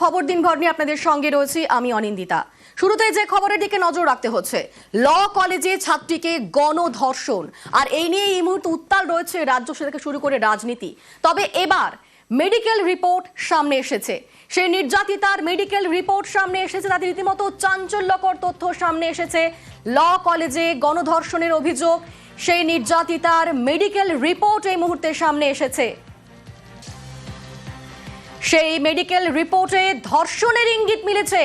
খবর দিন ভর নিয়ে আপনাদের সঙ্গে রয়েছি, আমি অনিন্দিতা। শুরুতে যে খবরের দিকে নজর রাখতে হচ্ছে, ল কলেজে ছাত্রীকে গণধর্ষণ। আর এই নিয়ে এই মুহূর্তে উত্তাল রয়েছে রাজ্য থেকে শুরু করে রাজনীতি। তবে এবার মেডিকেল রিপোর্ট সামনে এসেছে। সেই নির্যাতিতার মেডিকেল রিপোর্ট সামনে এসেছে তাদের রীতিমতো চাঞ্চল্যকর তথ্য সামনে এসেছে। ল কলেজে গণধর্ষণের অভিযোগ, সেই নির্যাতিতার মেডিকেল রিপোর্ট এই মুহূর্তে সামনে এসেছে। সেই মেডিকেল রিপোর্টে ধর্ষণের ইঙ্গিত মিলেছে।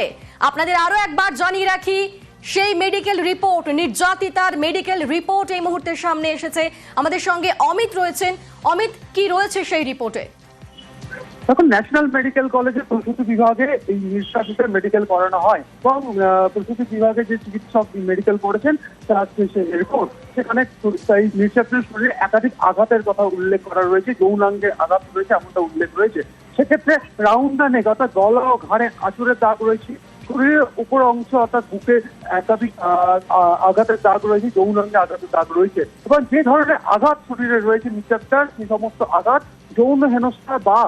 আপনাদের আরও একবার জানিয়ে রাখি, সেই মেডিকেল রিপোর্ট নির্যাতিতার মেডিকেল রিপোর্ট এই মুহূর্তে সামনে এসেছে। আমাদের সঙ্গে অমিত রয়েছেন। অমিত, কি রয়েছে সেই রিপোর্টে তখন ন্যাশনাল মেডিকেল কলেজে প্রসূতি বিভাগে এই নিঃশ্বাসিতের মেডিকেল করানো হয় এবং প্রসূতি বিভাগে যে চিকিৎসক মেডিকেল করেছেন, তার রিপোর্ট সেখানে এই নিঃশ্বাসের শরীরে একাধিক আঘাতের কথা উল্লেখ করা রয়েছে, যৌনাঙ্গে আঘাত রয়েছে, এমনটা উল্লেখ রয়েছে। সেক্ষেত্রে রাউন্ডানে অর্থাৎ গলা ও ঘাড়ে আঁচড়ের দাগ রয়েছে। শরীরের উপর অংশ, অর্থাৎ বুকে একাধিক আঘাতের দাগ রয়েছে, যৌনাঙ্গে আঘাতের দাগ রয়েছে। এবং যে ধরনের আঘাত শরীরে রয়েছে, নিঃশ্বাসটার সে সমস্ত আঘাত, যৌন হেনস্থা বা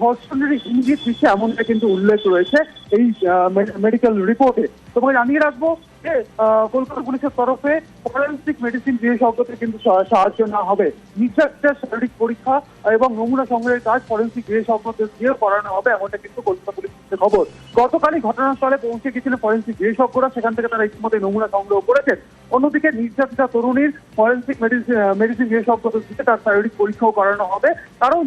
ধর্ষণের ইঙ্গিত দিচ্ছে এমনটা কিন্তু উল্লেখ রয়েছে এই মেডিকেল রিপোর্টে। তোমাকে জানিয়ে রাখব যে কলকাতা পুলিশের তরফে ফরেন্সিক মেডিসিন বিশেষজ্ঞদের কিন্তু সাহায্য নেওয়া হবে। নির্যাতিতার শারীরিক পরীক্ষা এবং নমুনা সংগ্রহের কাজ ফরেন্সিক বিশেষজ্ঞদের দিয়ে করানো হবে, এমনটা কিন্তু কলকাতা পুলিশ সূত্রে খবর। গতকালই ঘটনাস্থলে পৌঁছে গেছিলেন ফরেন্সিক বিশেষজ্ঞরা, সেখান থেকে তারা ইতিমধ্যে নমুনা সংগ্রহ করেছেন। অন্যদিকে নির্যাতিতা তরুণীর ফরেন্সিক মেডিসিন মেডিসিন বিশেষজ্ঞদের দিয়ে তার শারীরিক পরীক্ষাও করানো হবে। কারণ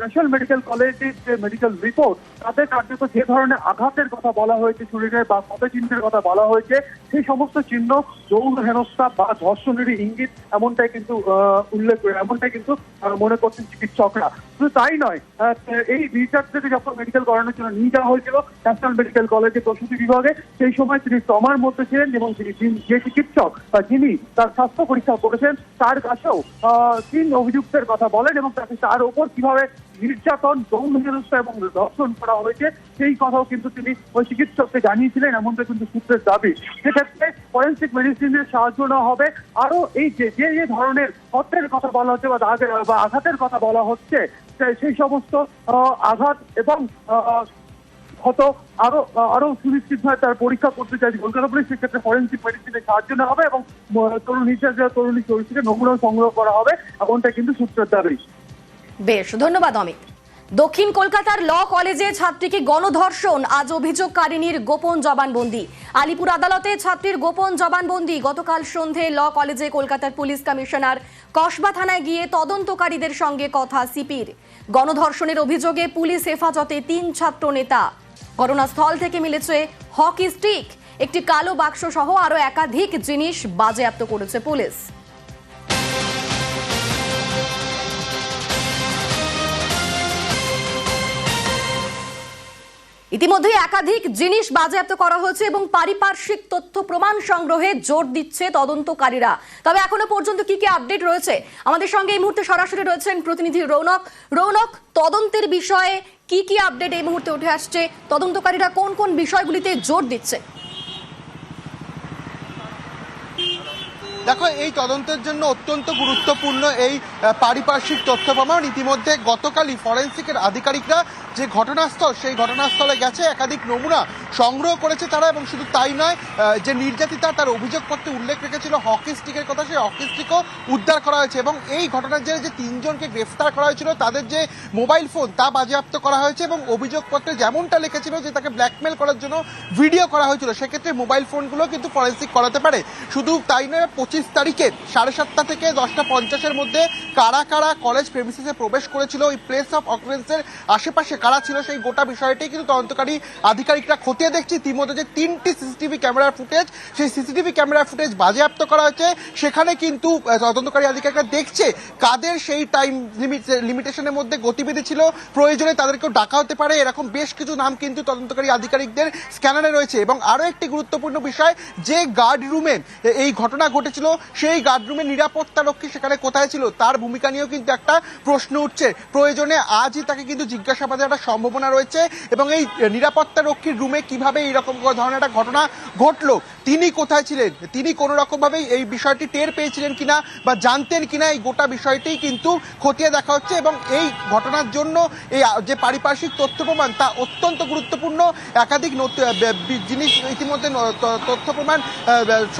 ন্যাশনাল মেডিকেল কলেজের যে মেডিকেল রিপোর্ট তাতে কার্যত যে ধরনের আঘাতের কথা বলা হয়েছে শরীরে বা চিহ্নের কথা বলা হয়েছে, সেই সমস্ত চিহ্ন যৌন হেনস্থা বা ধর্ষণেরই ইঙ্গিত এমনটাই কিন্তু উল্লেখ করে, এমনটাই কিন্তু মনে করছেন চিকিৎসকরা। শুধু তাই নয় এই রিচার্জকে যখন মেডিকেল করানোর জন্য নিয়ে যাওয়া হয়েছিল ন্যাশনাল মেডিকেল কলেজে প্রসূতি বিভাগে, সেই সময় তিনি ট্রমার মধ্যে ছিলেন এবং তিনি যে চিকিৎসক বা যিনি তার স্বাস্থ্য পরীক্ষা করেছেন, তার কাছেও তিন অভিযুক্তের কথা বলেন এবং তাকে তার ওপর কীভাবে নির্যাতন যৌন হেনস্থা এবং দর্শন করা হয়েছে সেই কথাও কিন্তু তিনি ওই চিকিৎসককে জানিয়েছিলেন এমনটা কিন্তু সূত্রের দাবি। সেক্ষেত্রে ফরেন্সিক মেডিসিনের সাহায্য নেওয়া হবে। আরও এই যে যে যে ধরনের হত্যের কথা বলা হচ্ছে বা আঘাতের কথা বলা হচ্ছে সেই সমস্ত আঘাত এবং আহ, হতো আরও আরও সুনিশ্চিত ভাবে তার পরীক্ষা করতে চাইছে কলকাতা পুলিশ। সেক্ষেত্রে ফরেন্সিক মেডিসিনের সাহায্য নেওয়া হবে এবং তরুণ নির্যাতিত তরুণী থেকে নমুনা সংগ্রহ করা হবে এমনটা কিন্তু সূত্রের দাবি। বেশ, ধন্যবাদ অমিত। দক্ষিণ কলকাতার ল কলেজে ছাত্রীকে গণধর্ষণ, আজ অভিযোগকারিনীর গোপন জবানবন্দি। আলিপুর আদালতে ছাত্রীর গোপন জবানবন্দি, গতকাল সন্ধে ল কলেজে কলকাতার পুলিশ কমিশনার কসবা থানায় গিয়ে তদন্তকারীদের সঙ্গে কথা সিপির। গণধর্ষণের অভিযোগে পুলিশ হেফাজতে তিন ছাত্র নেতা। ঘটনাস্থল থেকে মিলেছে হকি স্টিক, একটি কালো বাক্স সহ আরও একাধিক জিনিস বাজেয়াপ্ত করেছে পুলিশ। ইতিমধ্যে একাধিক জিনিস বাজেয়াপ্ত করা হয়েছে এবং পারিপার্শ্বিক তথ্য প্রমাণ সংগ্রহে জোর দিচ্ছে তদন্তকারীরা। তবে এখনও পর্যন্ত কি কি আপডেট রয়েছে? আমাদের সঙ্গে এই মুহূর্তে সরাসরি রয়েছেন প্রতিনিধি রৌনক। রৌনক, তদন্তের বিষয়ে কি কি আপডেট এই মুহূর্তে উঠে আসছে? তদন্তকারীরা কোন কোন বিষয়গুলিতে জোর দিচ্ছে? দেখো, এই তদন্তের জন্য অত্যন্ত গুরুত্বপূর্ণ এই পারিপার্শ্বিক তথ্য প্রমাণ। ইতিমধ্যে গতকালই ফরেন্সিকের আধিকারিকরা যে ঘটনাস্থল, সেই ঘটনাস্থলে গেছে। একাধিক নমুনা সংগ্রহ করেছে তারা এবং শুধু তাই নয় যে নির্যাতিতা, তার অভিযোগপত্রে উল্লেখ রেখেছিল হকি স্টিকের কথা, সেই হকি স্টিকও উদ্ধার করা হয়েছে এবং এই ঘটনার জেরে যে তিনজনকে গ্রেফতার করা হয়েছিল, তাদের যে মোবাইল ফোন, তা বাজেয়াপ্ত করা হয়েছে এবং অভিযোগপত্রে যেমনটা লিখেছিল যে তাকে ব্ল্যাকমেল করার জন্য ভিডিও করা হয়েছিল, সেক্ষেত্রে মোবাইল ফোনগুলো কিন্তু ফরেন্সিক করাতে পারে। শুধু তাই নয়, পঁচিশ তারিখে সাড়ে সাতটা থেকে দশটা পঞ্চাশের মধ্যে কারা কারা কলেজ প্রেমিসিসে প্রবেশ করেছিল, ওই প্লেস অফ অকুরেন্সের আশেপাশে কারা ছিল সেই গোটা বিষয়টি কিন্তু তদন্তকারী আধিকারিকরা খতিয়ে দেখছে। ইতিমধ্যে যে তিনটি সিসিটিভি ক্যামেরার ফুটেজ সেই সিসিটিভি ক্যামেরার ফুটেজ বাজেয়াপ্ত করা হয়েছে। সেখানে কিন্তু তদন্তকারী আধিকারিকরা দেখছে কাদের সেই টাইম লিমিটেশনের মধ্যে গতিবিধি ছিল। প্রয়োজনে তাদেরকেও ডাকা হতে পারে। এরকম বেশ কিছু নাম কিন্তু তদন্তকারী আধিকারিকদের স্ক্যানারে রয়েছে। এবং আরও একটি গুরুত্বপূর্ণ বিষয়, যে গার্ড রুমে এই ঘটনা ঘটেছিল সেই গার্ডরুমের নিরাপত্তা রক্ষী সেখানে কোথায় ছিল তার ভূমিকা নিয়েও কিন্তু একটা প্রশ্ন উঠছে। প্রয়োজনে আজই তাকে কিন্তু জিজ্ঞাসাবাদের একটা সম্ভাবনা রয়েছে এবং এই নিরাপত্তা রক্ষীর রুমে কীভাবে এইরকম ধরনের একটা ঘটনা ঘটলো, তিনি কোথায় ছিলেন, তিনি কোনো রকমভাবেই এই বিষয়টি টের পেয়েছিলেন কিনা বা জানতেন কিনা এই গোটা বিষয়টি কিন্তু খতিয়ে দেখা হচ্ছে এবং এই ঘটনার জন্য এই যে পারিপার্শ্বিক তথ্য প্রমাণ তা অত্যন্ত গুরুত্বপূর্ণ। একাধিক জিনিস ইতিমধ্যে তথ্য প্রমাণ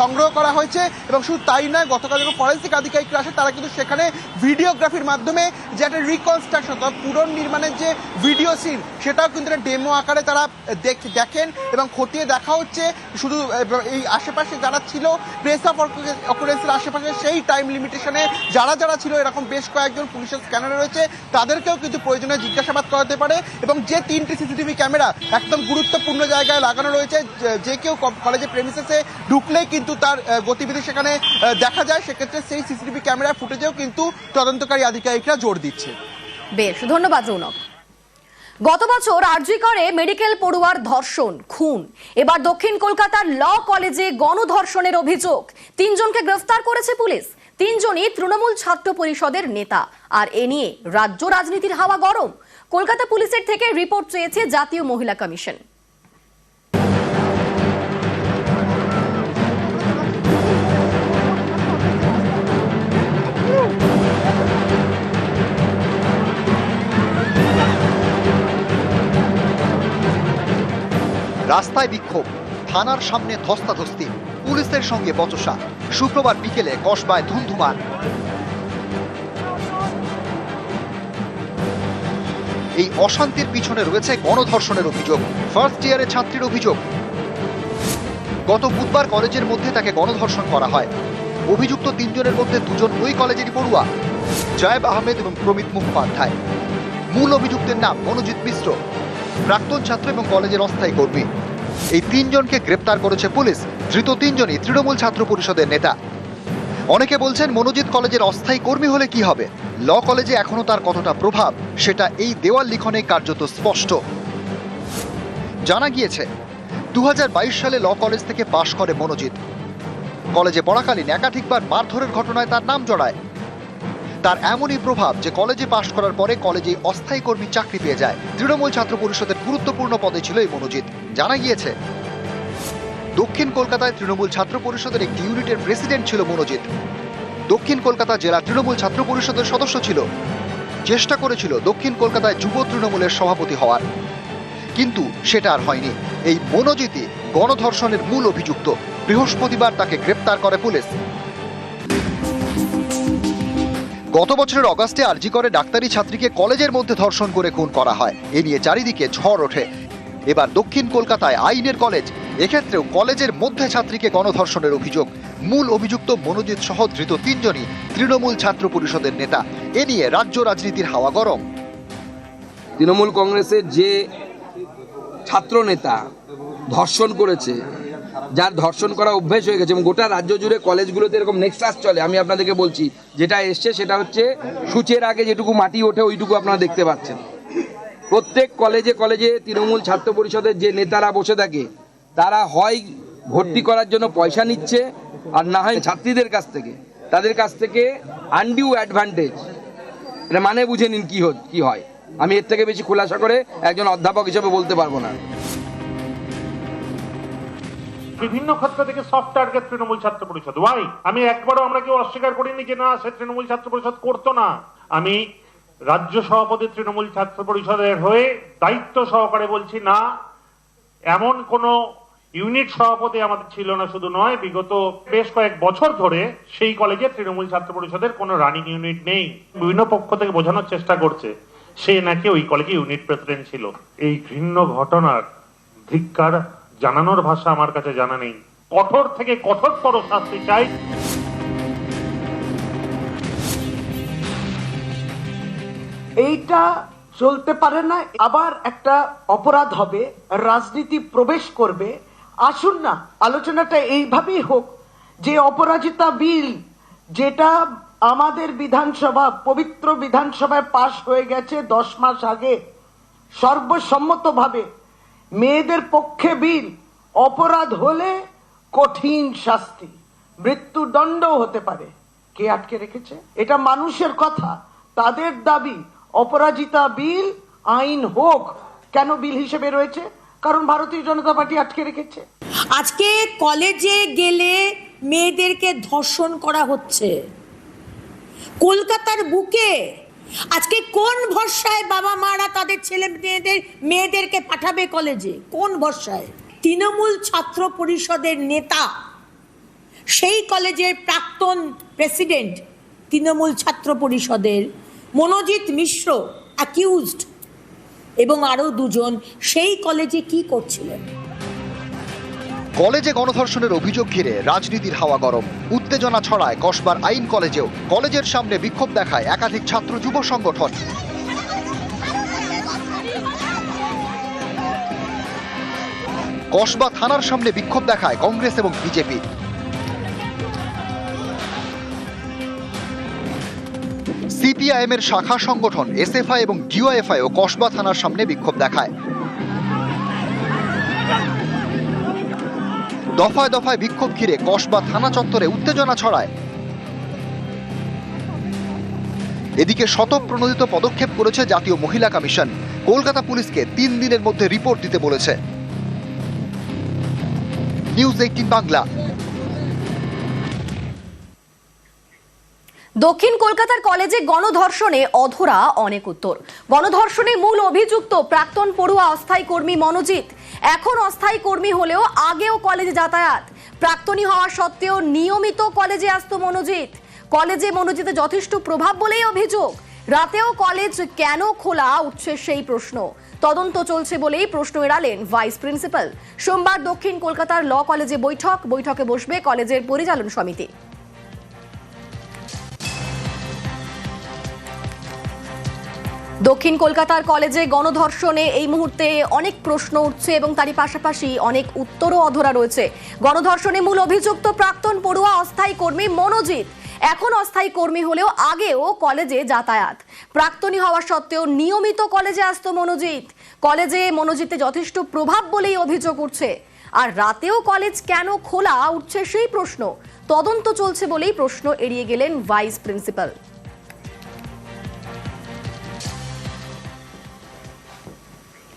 সংগ্রহ করা হয়েছে এবং শুধু তাই নয়, গতকাল যখন ফরেন্সিক আধিকারিকরা আসে, তারা কিন্তু সেখানে ভিডিওগ্রাফির মাধ্যমে যে একটা রিকনস্ট্রাকশন অর্থাৎ পুনর্নির্মাণের যে ভিডিও সিন সেটাও কিন্তু একটা ডেমো আকারে তারা দেখ- দেখেন এবং খতিয়ে দেখা হচ্ছে। শুধু এই আশেপাশে যারা ছিল প্লেস অফ অকুরেন্সের আশেপাশে সেই টাইম লিমিটেশনে যারা যারা ছিল, এরকম বেশ কয়েকজন পুলিশের স্ক্যানারে রয়েছে, তাদেরকেও কিন্তু প্রয়োজনে জিজ্ঞাসাবাদ করাতে পারে এবং যে তিনটি সিসিটিভি ক্যামেরা একদম গুরুত্বপূর্ণ জায়গায় লাগানো রয়েছে, যে- কেউ কলেজে প্রেমিসেসে ঢুকলেই কিন্তু তার গতিবিধি সেখানে দেখা যায়, সেক্ষেত্রে সেই সিসিটিভি ক্যামেরা ফুটেজেও কিন্তু তদন্তকারী আধিকারিকরা জোর দিচ্ছে। বেশ, ধন্যবাদ রৌনক। গত বছর আরজি করে মেডিকেল পড়ুয়ার ধর্ষণ, খুন। এবার দক্ষিণ কলকাতার ল কলেজে গণধর্ষণের অভিযোগ। তিনজনকে গ্রেফতার করেছে পুলিশ। তিনজনই তৃণমূল ছাত্র পরিষদের নেতা। আর এ নিয়ে রাজ্য রাজনীতির হাওয়া গরম। কলকাতা পুলিশের থেকে রিপোর্ট চেয়েছে জাতীয় মহিলা কমিশন। রাস্তায় বিক্ষোভ। থানার সামনে ধস্তাধস্তি, পুলিশের সঙ্গে বচসা। শুক্রবার বিকেলে কসবায় ধুমধুমার এই অশান্তির পিছনে রয়েছে গণধর্ষণের অভিযোগ ফার্স্ট ইয়ারের ছাত্রীর অভিযোগ। গত বুধবার কলেজের মধ্যে তাকে গণধর্ষণ করা হয়। অভিযুক্ত তিনজনের মধ্যে দুজন ওই কলেজেরই পড়ুয়া, জয়েব আহমেদ এবং প্রমিত মুখোপাধ্যায়। মূল অভিযুক্তের নাম মনোজিৎ মিশ্র। প্রাক্তন ছাত্র এবং কলেজের অস্থায়ী কর্মী। এই তিনজনকে গ্রেপ্তার করেছে পুলিশ, ধৃত তিনজনই তৃণমূল ছাত্র পরিষদের নেতা। অনেকে বলছেন মনোজিৎ কলেজের অস্থায়ী কর্মী হলে কি হবে? ল কলেজে এখনও তার কতটা প্রভাব, সেটা এই দেওয়াল লিখনে কার্যত স্পষ্ট। জানা গিয়েছে দু হাজার বাইশ সালে ল কলেজ থেকে পাশ করে মনোজিৎ। কলেজে পড়াকালীন একাধিকবার মারধরের ঘটনায় তার নাম জড়ায়। তার এমনই প্রভাব যে কলেজে পাশ করার পরে কলেজে অস্থায়ী কর্মী চাকরি পেয়ে যায়। তৃণমূল ছাত্র পরিষদের গুরুত্বপূর্ণ পদে ছিল এই মনোজিৎ। জানা গিয়েছে, দক্ষিণ কলকাতায় তৃণমূল ছাত্র পরিষদের একটি ইউনিটের প্রেসিডেন্ট ছিল মনোজিৎ। দক্ষিণ কলকাতা জেলা তৃণমূল ছাত্র পরিষদের সদস্য ছিল। চেষ্টা করেছিল দক্ষিণ কলকাতায় যুব তৃণমূলের সভাপতি হওয়ার। কিন্তু সেটা আর হয়নি। এই মনোজিতই গণধর্ষণের মূল অভিযুক্ত। বৃহস্পতিবার তাকে গ্রেপ্তার করে পুলিশ। গত বছরের অগাস্টে আরজি করে ডাক্তারি ছাত্রীকে কলেজের মধ্যে ধর্ষণ করে খুন করা হয়। এ নিয়ে চারিদিকে ঝড় ওঠে। এবার দক্ষিণ কলকাতায় আইনের কলেজ, এক্ষেত্রেও কলেজের মধ্যে ছাত্রীকে গণধর্ষণের অভিযোগ। মূল অভিযুক্ত মনোজিৎ সহ ধৃত তিনজনই তৃণমূল ছাত্র পরিষদের নেতা। এ নিয়ে রাজ্য রাজনীতির হাওয়া গরম। তৃণমূল কংগ্রেসের যে ছাত্র নেতা ধর্ষণ করেছে। যার ধর্ষণ করা অভ্যেস হয়ে গেছে এবং গোটা রাজ্য জুড়ে কলেজগুলোতে এরকম নেক্সট ক্লাস চলে। আমি আপনাদেরকে বলছি, যেটা এসছে সেটা হচ্ছে সূচের আগে যেটুকু মাটি ওঠে ওইটুকু আপনারা দেখতে পাচ্ছেন। প্রত্যেক কলেজে কলেজে তৃণমূল ছাত্র পরিষদের যে নেতারা বসে থাকে, তারা হয় ভর্তি করার জন্য পয়সা নিচ্ছে আর না হয় ছাত্রীদের কাছ থেকে। তাদের কাছ থেকে আনডিউ অ্যাডভান্টেজ এটা মানে বুঝে নিন কি কি হয়। আমি এর থেকে বেশি খোলাসা করে একজন অধ্যাপক হিসেবে বলতে পারব না। বিভিন্ন ক্ষেত্র থেকে সফট টার্গেট তৃণমূল ছাত্র পরিষদ। ওয়াই আমি একবারও আমরা কেউ অস্বীকার করিনি যে না, সে তৃণমূল ছাত্র পরিষদ করতো না। আমি রাজ্য সভাপতি তৃণমূল ছাত্র পরিষদের হয়ে দায়িত্ব সহকারে বলছি, না, এমন কোন ইউনিট সভাপতি আমাদের ছিল না, শুধু নয়, বিগত বেশ কয়েক বছর ধরে সেই কলেজে তৃণমূল ছাত্র পরিষদের কোনো রানিং ইউনিট নেই। বিভিন্ন পক্ষ থেকে বোঝানোর চেষ্টা করছে, সে নাকি ওই কলেজে ইউনিট প্রেসিডেন্ট ছিল। এই ঘৃণ্য ঘটনার ধিক্কার জানানোর ভাষা আমার কাছে জানা নেই। কঠোর থেকে কঠোরতর শাস্তি চাই। এইটা চলতে পারে না, আবার একটা অপরাধ হবে, রাজনীতি প্রবেশ করবে। আসুন না, আলোচনাটা এইভাবেই হোক, যে অপরাজিতা বিল, যেটা আমাদের বিধানসভা, পবিত্র বিধানসভায় পাশ হয়ে গেছে দশ মাস আগে, সর্বসম্মতভাবে মেয়েদের পক্ষে বিল অপরাধ হলে কঠিন শাস্তি। মৃত্যুদণ্ডও হতে পারে। কে আটকে রেখেছে? এটা মানুষের কথা। তাদের দাবি, অপরাজিতা বিল, আইন হোক, কেন বিল হিসেবে রয়েছে? কারণ ভারতীয় জনতা পার্টি আটকে রেখেছে। আজকে কলেজে গেলে মেয়েদেরকে ধর্ষণ করা হচ্ছে। কলকাতার বুকে আজকে কোন ভরসায় বাবা মারা তাদের ছেলে মেয়েদের, মেয়েদেরকে পাঠাবে কলেজে? কোন ভরসায়? তৃণমূল ছাত্র পরিষদের নেতা, সেই কলেজের প্রাক্তন প্রেসিডেন্ট তৃণমূল ছাত্র পরিষদের মনোজিৎ মিশ্র অ্যাকিউজড এবং আরও দুজন, সেই কলেজে কি করছিলেন? কলেজে গণধর্ষণের অভিযোগ ঘিরে রাজনীতির হাওয়া গরম। উত্তেজনা ছড়ায় কসবার আইন কলেজেও। কলেজের সামনে বিক্ষোভ দেখায় একাধিক ছাত্র যুব সংগঠন। কসবা থানার সামনে বিক্ষোভ দেখায় কংগ্রেস এবং বিজেপি। সিপিআইএম এর শাখা সংগঠন, এসএফআই এবং ডিওএফআই ও কসবা থানার সামনে বিক্ষোভ দেখায়। দফায় দফায় বিক্ষোভ ঘিরে কসবা থানা চত্বরে উত্তেজনা ছড়ায়। এদিকে শতপ্রণোদিত পদক্ষেপ করেছে জাতীয় মহিলা কমিশন। কলকাতা পুলিশকে তিন দিনের মধ্যে রিপোর্ট দিতে বলেছে। News eighteen Bangla. দক্ষিণ কলকাতার কলেজে গণধর্ষণে অধরা অনেক উত্তর। গণধর্ষণে মূল অভিযুক্ত প্রাক্তন পড়ুয়া অস্থায়ী কর্মী মনোজিৎ। এখন অস্থায়ী কর্মী হলেও আগেও কলেজে যাতায়াত। প্রাক্তনী হওয়া সত্ত্বেও নিয়মিত কলেজে আসতো মনোজিৎ। কলেজে মনোজিতের যথেষ্ট প্রভাব বলেই অভিযোগ। রাতেও কলেজ কেন খোলা উঠছে সেই প্রশ্ন। তদন্ত চলছে বলেই প্রশ্ন এড়ালেন ভাইস প্রিন্সিপাল। সোমবার দক্ষিণ কলকাতার ল কলেজে বৈঠক। বৈঠকে বসবে কলেজের পরিচালন সমিতি। দক্ষিণ কলকাতার কলেজে গণধর্ষণে এই মুহূর্তে অনেক প্রশ্ন উঠছে এবং তারই পাশাপাশি অনেক উত্তরও অধরা রয়েছে। গণধর্ষণে মূল অভিযুক্ত প্রাক্তন পড়ুয়া অস্থায়ী কর্মী মনোজিৎ। এখন অস্থায়ী কর্মী হলেও আগেও কলেজে যাতায়াত। প্রাক্তনী হওয়া সত্ত্বেও নিয়মিত কলেজে আসতো মনোজিৎ। কলেজে মনোজিতে যথেষ্ট প্রভাব বলেই অভিযোগ উঠছে। আর রাতেও কলেজ কেন খোলা, উঠছে সেই প্রশ্ন। তদন্ত চলছে বলেই প্রশ্ন এড়িয়ে গেলেন ভাইস প্রিন্সিপাল।